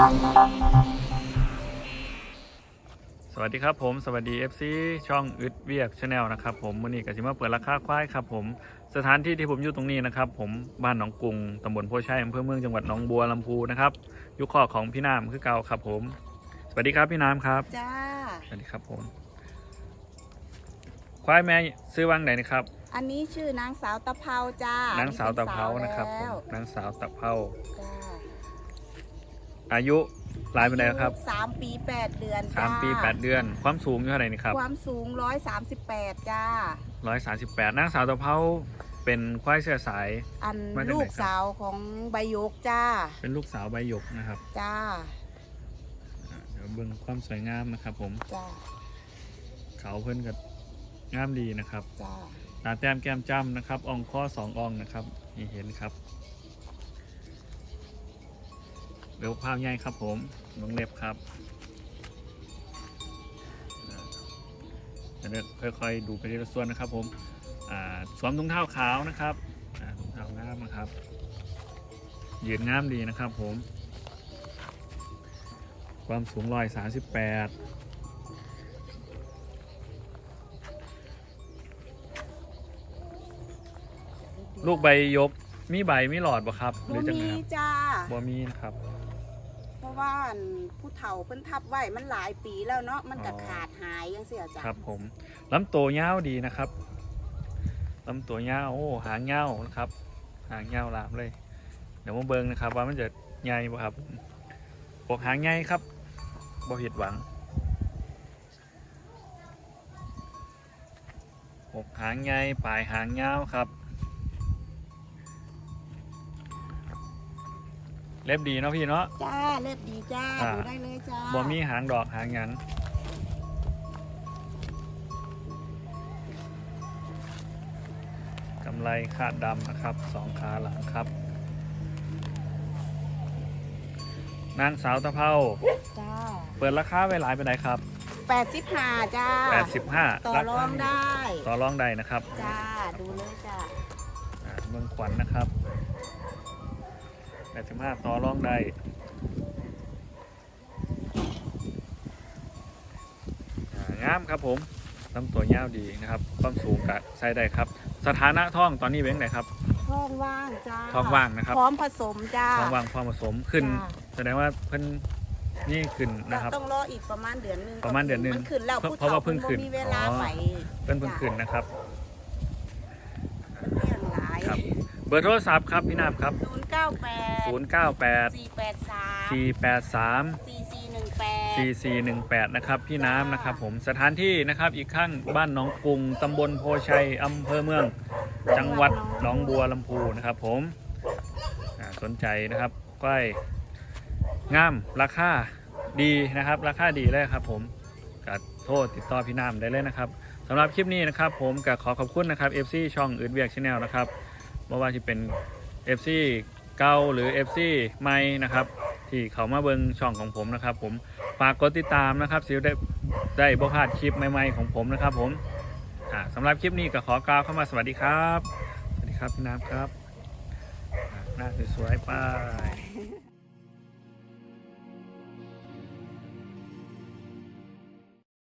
สวัสดีครับผมสวัสดี FC ช่องอึดเวียกชาแนลนะครับผมวันนี้ก็จะมาเปิดราคาควายครับผมสถานที่ที่ผมอยู่ตรงนี้นะครับผมบ้านหนองกรุงตำบลโพชัยอำเภอเมืองจังหวัดหนองบัวลำพูนะครับอยุคข้อของพี่น้ำคือเก่าครับผม สวัสดีครับพี่น้ำครับจ้า สวัสดีครับผม ควายแม่ซื้อวังไหนนะครับ อันนี้ชื่อนางสาวตะเภาจ้านางสาวตะเภานะครับผแล้มวนางสาวตะเภาจ้า อายุหลายเป็นไดครับสามปีแปดเดือนสามจ้ปีแปดเดือน ความสูงอยู่เท่าไหร่นี่ครับ ความสูงร้อยสามสิบแปดจ้าร้อยสามสิบแปดนางสาวตะเภาเป็นควายเสื้อสาย อันมาจากไหนลูกครับสาวของใบยกจ้า เป็นลูกสาวใบหยกนะครับ จ้าอ่าเดี๋ยวเบิ่งความสวยงามนะครับ ผม จ้า เขาเพิ่นกับงามดีนะครับ จ้า ตาแต้มแก้มจ้ำนะครับอ่องข้อสองอ่องนะครับนี่เห็นครับ เร็วภาพใหญ่ครับผมน้องเล็บครับอ่าเดี๋ยวค่อยๆดูไปทีละส่วนนะครับผมอ่าสวมถุงเท้าขาวนะครับอ่าถุงเท้างามนะครับ ยืนงามดีนะครับผม ความสูงร้อยสาสิบแปดลูกใบยกมีใบมีหลอดบ่ครับ หรืบ่อจังมีไงครับจ้าบ่มีนะครับเพ ราะว่าอันผู้เฒ่าเพิ่นทับไว้มันหลายปีแล้วเนาะมันก็อ๋อ ขาดหายยังเสียจ้าครับผมลำตัวยาวดีนะครับลำตัวยาวโอ้หางยาวนะครับ หางยาวลามเลย เดี๋ยวมาเบิ่งนะครับ ว่ามันจะใหญ่บ่ครับปกหางใหญ่ครับบ่ผิดหวังปกหางใหญ่ปลายหางยาวครับ เล็บดีเนาะพี่เนาะ จ้าเลือดดีจ้าอ่า ดูได้เลยจ้าบ่มีหางดอกหางหยังกำไรคาดดำนะครับสองขาหลังครับ นางสาวตะเภาจ้าเปิดราคาไว้หลายไปไหนครับ แปดสิบห้าจ้า85ต่อรองได้ ต่อรองได้นะครับจ้าดูเลยจ้า อ่าเมืองขวัญนะครับ 85ต่อรองได้อ่างามครับผมลำตัวยาวดีนะครับความสูงกับใช้ได้ครับ สถานะท้องตอนนี้เป็นไงครับท้องว่างจ้าท้องว่างนะครับพร้อมผสมจ้าท้องว่างพร้อมผสมขึ้นจ้าแสดงว่าเพิ่นนี่ขึ้นนะครับต้องรออีกประมาณเดือนหนึงประมาณเดือนหนึ่งมันขึ้นแล้วเพราะผู้เพราะว่าเพิ่งขึ้นฒ่มีเวลาอ๋อไปเพิ่นเพิ่งขึ้นนะครับเรื่องหลายครับเบอร์โทรศัพท์ครับพี่นาบครับ ศูนย์เก้าแปด098สี่แปดสาม483สี่สี่หนึ่งแปด4418นะครับพี่น้ำนะครับผมสถานที่นะครับอีกข้างบ้านหนองกรุงตำบลโพชัยอำเภอเมือง จังหวัดหนองบัวลำพูนะครับผมอ่าสนใจนะครับก้อยงามราคาดีนะครับ ราคาดีเลยครับผมก็โทษติดต่อพี่น้ำได้เลยนะครับสำหรับคลิปนี้นะครับผมก็ขอขอบคุณนะครับ FC ช่องอื่นเวียกชาแนลนะครับไม่ว่าจะเป็น FC เก่าหรือ FC ใหม่นะครับ ที่เขามาเบิงช่องของผมนะครับ ผมฝากกดติดตามนะครับสิได้ได้บ่พลาดคลิปใหม่ๆของผมนะครับ ผมสำหรับคลิปนี้ก็ขอกล่าวเข้ามาสวัสดีครับ สวัสดีครับพี่น้ำครับอ่าหน้าสวยๆไป